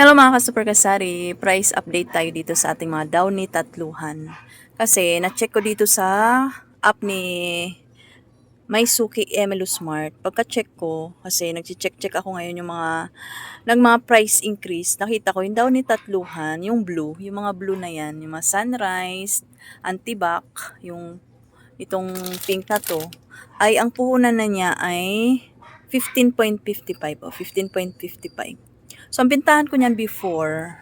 Hello mga ka-super kasari, price update tayo dito sa ating mga Downy tatluhan. Kasi na-check ko dito sa app ni Maisuki Emelo Smart. Pagka-check ko, kasi nag-check-check ako ngayon yung mga ng mga price increase. Nakita ko yung Downy tatluhan, yung blue, yung mga blue na yan, yung mga sunrise, antibac, yung itong pink na to, ay ang puhunan na niya ay 15.55 o 15.55. So, ang bintahan ko niyan before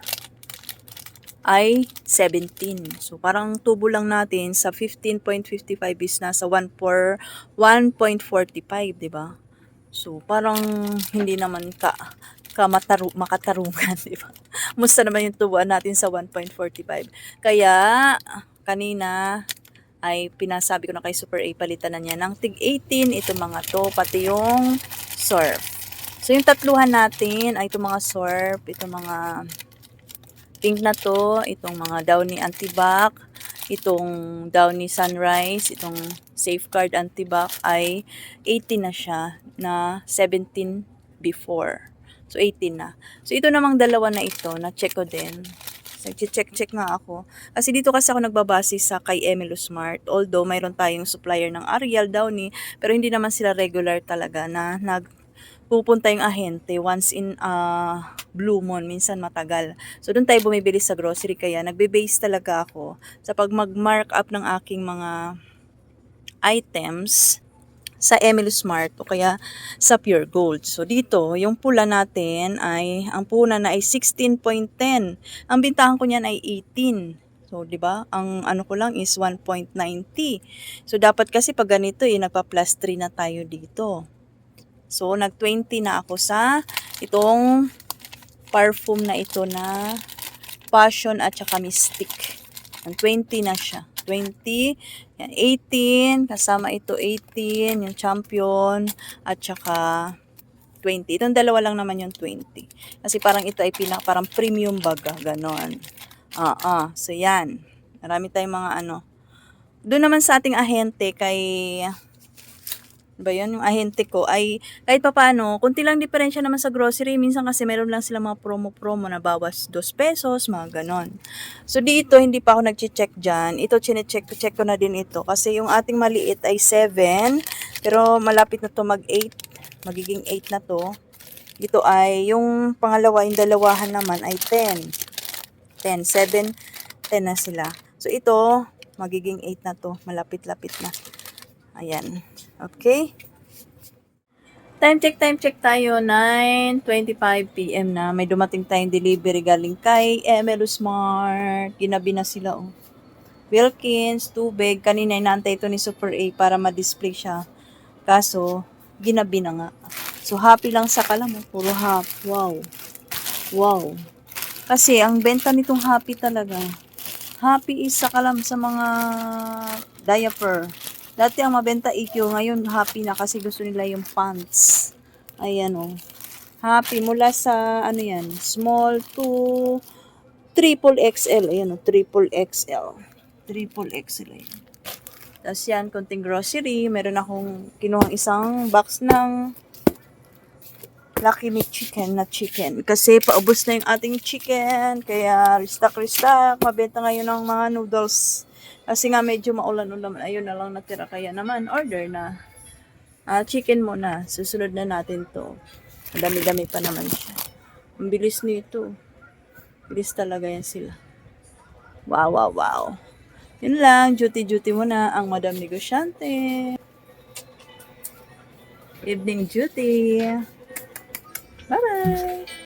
ay 17. So, parang tubo lang natin sa 15.55 is nasa 1 for 1.45, di ba? So, parang hindi naman ka, ka mataru, makatarungan, di ba? Musta naman yung tubuan natin sa 1.45. Kaya, kanina, ay pinasabi ko na kay Super A, palitan na niya ng tig 18, ito mga to, pati yung surf. So, yung tatluhan natin ay itong mga surf, itong mga pink na to, itong mga downy antibac, itong downy sunrise, itong safeguard antibac ay 18 na siya na 17 before. So, 18 na. So, ito namang dalawa na ito, na-check ko din. Nag-check-check nga ako. Kasi dito kasi ako nagbabase sa kay Emilo Smart. Although, mayroon tayong supplier ng Ariel Downy, pero hindi naman sila regular talaga na nag pupunta yung ahente once in uh, blue moon, minsan matagal. So, doon tayo bumibili sa grocery kaya nagbe-base talaga ako sa pag mag-mark up ng aking mga items sa Emily Smart o kaya sa Pure Gold. So dito, yung pula natin ay, ang puna na ay 16.10. Ang bintahan ko niyan ay 18. So, di ba? Ang ano ko lang is 1.90. So, dapat kasi pag ganito eh, nagpa-plus 3 na tayo dito. So, nag-20 na ako sa itong perfume na ito na Passion at saka Mystic. Ang 20 na siya. 20, yan, 18, kasama ito 18, yung champion, at saka 20. Itong dalawa lang naman yung 20. Kasi parang ito ay pinaka, parang premium baga, ganon. Ah, ah, so yan. Marami tayong mga ano. Doon naman sa ating ahente kay ba yun, yung ahente ko, ay kahit pa paano, kunti lang diferensya naman sa grocery. Minsan kasi meron lang sila mga promo-promo na bawas 2 pesos, mga ganon. So dito, hindi pa ako nag-check dyan. Ito, chinecheck ko, check ko na din ito. Kasi yung ating maliit ay 7, pero malapit na to mag-8. Magiging 8 na to. Ito ay, yung pangalawa, yung dalawahan naman ay 10. 10, 7, 10 na sila. So ito, magiging 8 na to. Malapit-lapit na. Ayan. Okay. Time check, time check tayo. 9.25 p.m. na. May dumating tayong delivery galing kay ML Smart. Ginabi na sila, oh. Wilkins, tubig. Kanina inaantay ito ni Super A para ma-display siya. Kaso, ginabi na nga. So, happy lang sa kalam. oh. Puro happy. Wow. Wow. Kasi, ang benta nitong happy talaga. Happy is sa kalam sa mga diaper. Dati ang mabenta EQ, ngayon happy na kasi gusto nila yung pants. Ayan o. Oh. Happy mula sa ano yan, small to triple XL. Ayan o, oh, triple XL. Triple XL. Ayan. Tapos yan, konting grocery. Meron akong kinuhang isang box ng Lucky Meat Chicken na chicken. Kasi paubos na yung ating chicken. Kaya restock, restock. Mabenta ngayon ng mga noodles. Kasi nga medyo maulan-ulan. Ayun na lang natira. Kaya naman, order na. Ah, chicken muna. Susunod na natin to. Dami-dami pa naman siya. Ang bilis nito. Bilis talaga yan sila. Wow, wow, wow. Yun lang. Duty-duty muna ang Madam Negosyante. Evening duty. Bye-bye.